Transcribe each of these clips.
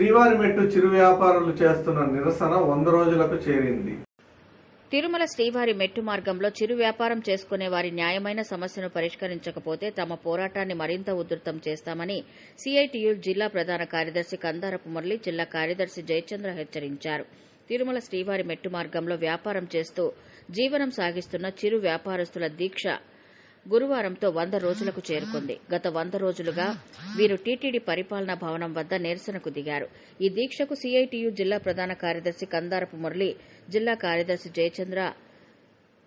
శ్రీవారిమెట్టు చిరు వ్యాపారులు చేస్తున్న నిరసన వంద రోజులకు చేరింది. తిరుమల శ్రీవారి మెట్టు మార్గంలో చిరు వ్యాపారం చేసుకునే వారి న్యాయమైన సమస్యను పరిష్కరించకపోతే తమ పోరాటాన్ని మరింత ఉధృతం చేస్తామని సిఐటియు జిల్లా ప్రధాన కార్యదర్శి కందారపు మురళి జిల్లా కార్యదర్శి జయచంద్ర హెచ్చరించారు. తిరుమల శ్రీవారి మెట్టు మార్గంలో వ్యాపారం చేస్తూ జీవనం సాగిస్తున్న చిరు వ్యాపారస్తుల దీక్ష గురువారంతో వంద రోజులకు చేరుకుంది. గత వంద రోజులుగా వీరు టీటీడీ పరిపాలనా భవనం వద్ద నిరసనకు దిగారు. ఈ దీక్షకు సీఐటియు జిల్లా ప్రధాన కార్యదర్శి కందారపు మురళి జిల్లా కార్యదర్శి జయచంద్ర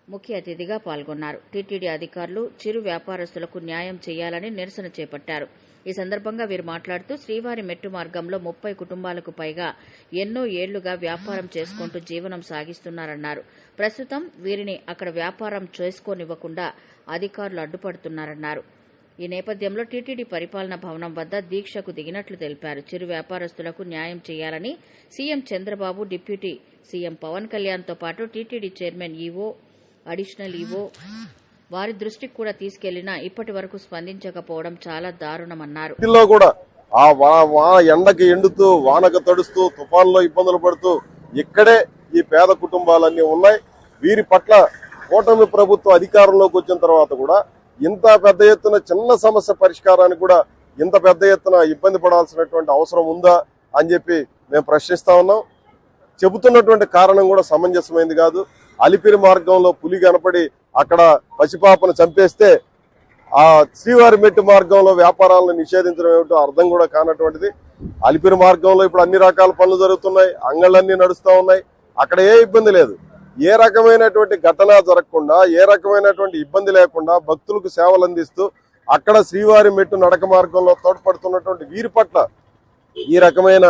ముఖ్య అతిథిగా పాల్గొన్నారు. టీటీడీ అధికారులు చిరు వ్యాపారస్తులకు న్యాయం చేయాలని నిరసన చేపట్టారు. ఈ సందర్భంగా వీరు మాట్లాడుతూ శ్రీవారి మెట్టు మార్గంలో ముప్పై కుటుంబాలకు పైగా ఎన్నో ఏళ్ళుగా వ్యాపారం చేసుకుంటూ జీవనం సాగిస్తున్నారన్నారు. ప్రస్తుతం వీరిని అక్కడ వ్యాపారం చేసుకోనివ్వకుండా అధికారులు అడ్డుపడుతున్నారన్నారు. ఈ నేపథ్యంలో టీటీడీ పరిపాలనా భవనం వద్ద దీక్షకు దిగినట్లు తెలిపారు. చిరు వ్యాపారస్తులకు న్యాయం చేయాలని CM Chandrababu deputy CM Pawan కళ్యాణ్తో పాటు TTD chairman EO additional EO వారి దృష్టికి కూడా తీసుకెళ్ళినా ఇప్పటి వరకు స్పందించకపోవడం చాలా దారుణమన్నారు. కూడా ఆ ఎండకి ఎండుతూ వానకు తడుస్తూ తుఫాన్లో ఇబ్బందులు పడుతూ ఇక్కడే ఈ పేద కుటుంబాలన్నీ ఉన్నాయి. వీరి పట్ల కూటమి ప్రభుత్వం అధికారంలోకి వచ్చిన తర్వాత కూడా ఇంత పెద్ద ఎత్తున చిన్న సమస్య పరిష్కారానికి కూడా ఇంత పెద్ద ఎత్తున ఇబ్బంది పడాల్సినటువంటి అవసరం ఉందా అని చెప్పి మేము ప్రశ్నిస్తా ఉన్నాం. చెబుతున్నటువంటి కారణం కూడా సమంజసమైంది కాదు. అలిపిరి మార్గంలో పులి కనపడి అక్కడ పసిపాపను చంపేస్తే ఆ శ్రీవారి మెట్టు మార్గంలో వ్యాపారాలను నిషేధించడం ఏమిటో అర్థం కూడా కానటువంటిది. అలిపిరి మార్గంలో ఇప్పుడు అన్ని రకాల పనులు జరుగుతున్నాయి అంగళ్ళన్నీ నడుస్తూ ఉన్నాయి. అక్కడ ఏ ఇబ్బంది లేదు. ఏ రకమైనటువంటి ఘటన జరగకుండా ఏ రకమైనటువంటి ఇబ్బంది లేకుండా భక్తులకు సేవలు అందిస్తూ అక్కడ శ్రీవారి మెట్టు నడక మార్గంలో తోడ్పడుతున్నటువంటి వీరి పట్ల ఈ రకమైన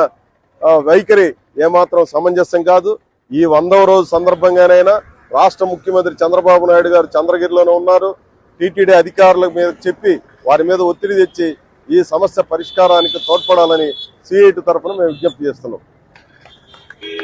వైఖరి ఏమాత్రం సమంజసం కాదు. ఈ వందవ రోజు సందర్భంగానైనా రాష్ట్ర ముఖ్యమంత్రి చంద్రబాబు నాయుడు గారు చంద్రగిరిలోనే ఉన్నారు. టీటీడీ అధికారుల మీద చెప్పి వారి మీద ఒత్తిడి తెచ్చి ఈ సమస్య పరిష్కారానికి తోడ్పడాలని సిఐటి తరఫున మేము విజ్ఞప్తి చేస్తున్నాం.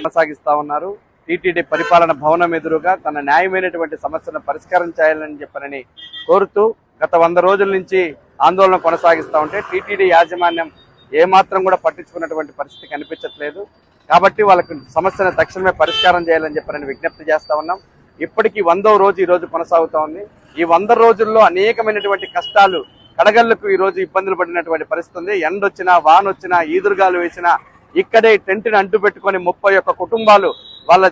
కొనసాగిస్తా ఉన్నారు. టీటీడీ పరిపాలన భవనం ఎదురుగా తన న్యాయమైనటువంటి సమస్యను పరిష్కారం చేయాలని చెప్పనని కోరుతూ గత వంద రోజుల నుంచి ఆందోళన కొనసాగిస్తా ఉంటే టీటీడీ యాజమాన్యం ఏమాత్రం కూడా పట్టించుకున్నటువంటి పరిస్థితి కనిపించట్లేదు. కాబట్టి వాళ్ళకి సమస్యను తక్షణమే పరిష్కారం చేయాలని చెప్పనని విజ్ఞప్తి చేస్తా ఉన్నాం. ఇప్పటికీ వందో రోజు ఈ రోజు కొనసాగుతా ఉంది. ఈ వంద రోజుల్లో అనేకమైనటువంటి కష్టాలు కడగళ్ళకు ఈ రోజు ఇబ్బందులు పడినటువంటి పరిస్థితి ఉంది. ఎండ వాన వచ్చినా ఈదురుగాలు వేసినా ఇక్కడే టెంట్ని అంటు పెట్టుకొని ముప్పై ఒక్క కుటుంబాలు వాళ్ళ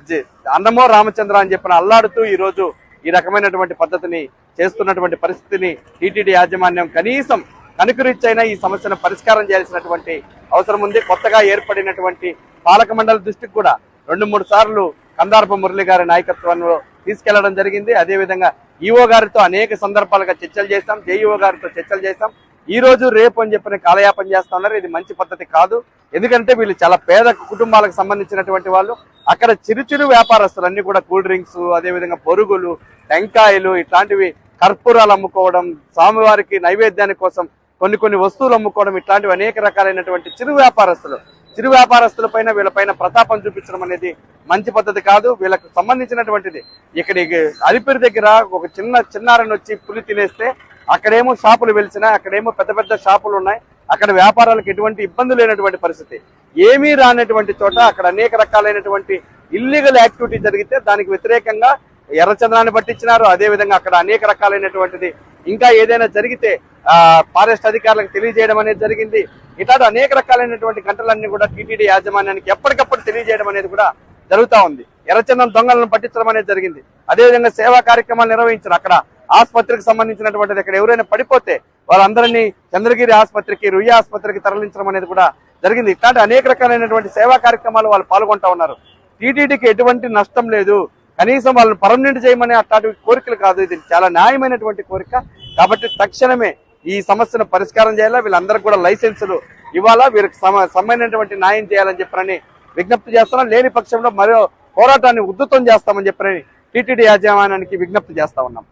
అన్నమో రామచంద్ర అని చెప్పిన అల్లాడుతూ ఈ రోజు ఈ రకమైనటువంటి పద్ధతిని చేస్తున్నటువంటి పరిస్థితిని టీటీడీ యాజమాన్యం కనీసం కనుకరిచ్చైనా ఈ సమస్యను పరిష్కారం చేయాల్సినటువంటి అవసరం ఉంది. కొత్తగా ఏర్పడినటువంటి పాలక మండలి దృష్టికి కూడా రెండు మూడు సార్లు కందార్ప మురళి గారి నాయకత్వంలో తీసుకెళ్ళడం జరిగింది. అదేవిధంగా ఈఓ గారితో అనేక సందర్భాలుగా చర్చలు చేశాం. జేఈఓ గారితో చర్చలు చేశాం. ఈ రోజు రేపు అని చెప్పిన కాలయాపన చేస్తా ఉన్నారు ఇది మంచి పద్ధతి కాదు. ఎందుకంటే వీళ్ళు చాలా పేద కుటుంబాలకు సంబంధించినటువంటి వాళ్ళు. అక్కడ చిరు చిరు వ్యాపారస్తులన్నీ కూడా కూల్ డ్రింక్స్ అదేవిధంగా పొరుగులు టెంకాయలు ఇట్లాంటివి కర్పూరాలు అమ్ముకోవడం స్వామివారికి నైవేద్యాని కోసం కొన్ని కొన్ని వస్తువులు అమ్ముకోవడం ఇట్లాంటివి అనేక రకాలైనటువంటి చిరు వ్యాపారస్తులు చిరు వ్యాపారస్తుల పైన వీళ్ళపైన ప్రతాపం చూపించడం అనేది మంచి పద్ధతి కాదు. వీళ్ళకు సంబంధించినటువంటిది ఇక్కడ అలిపిరి దగ్గర ఒక చిన్న చిన్నారని వచ్చి పులి తినేస్తే అక్కడేమో షాపులు వెలిసినాయి అక్కడేమో పెద్ద పెద్ద షాపులు ఉన్నాయి. అక్కడ వ్యాపారాలకు ఎటువంటి ఇబ్బంది లేనటువంటి పరిస్థితి. ఏమీ రానటువంటి చోట అక్కడ అనేక రకాలైనటువంటి ఇల్లీగల్ యాక్టివిటీ జరిగితే దానికి వ్యతిరేకంగా ఎర్రచంద్రాన్ని పట్టించినారు. అదే విధంగా అక్కడ అనేక రకాలైనటువంటిది. ఇంకా ఏదైనా జరిగితే ఆ ఫారెస్ట్ అధికారులకు తెలియజేయడం అనేది జరిగింది. ఇట్లాంటి అనేక రకాలైనటువంటి గంటలన్నీ కూడా టీటీడీ యాజమాన్యానికి ఎప్పటికప్పుడు తెలియజేయడం అనేది కూడా జరుగుతా ఉంది. ఎర్రచందనం దొంగలను పట్టించడం అనేది జరిగింది. అదేవిధంగా సేవా కార్యక్రమాలు నిర్వహించారు అక్కడ ఆసుపత్రికి సంబంధించినటువంటిది అక్కడ ఎవరైనా పడిపోతే వాళ్ళందరినీ చంద్రగిరి ఆసుపత్రికి రుయ్య ఆసుపత్రికి తరలించడం అనేది కూడా జరిగింది. ఇట్లాంటి అనేక రకాలైనటువంటి సేవా కార్యక్రమాలు వాళ్ళు పాల్గొంటా ఉన్నారు. టీటీడీకి ఎటువంటి నష్టం లేదు. కనీసం వాళ్ళని పర్మనెంట్ చేయమని అట్లాంటి కోరికలు కాదు. ఇది చాలా న్యాయమైనటువంటి కోరిక. కాబట్టి తక్షణమే ఈ సమస్యను పరిష్కారం చేయాలా? వీళ్ళందరికీ కూడా లైసెన్సులు ఇవ్వాలా? వీరికి సమ సమైనటువంటి న్యాయం చేయాలని చెప్పని విజ్ఞప్తి చేస్తున్నాం. లేని పక్షంలో మరో పోరాటాన్ని ఉద్ధృతం చేస్తామని చెప్పని టీటీడీ యాజమాన్యానికి విజ్ఞప్తి చేస్తా ఉన్నాం.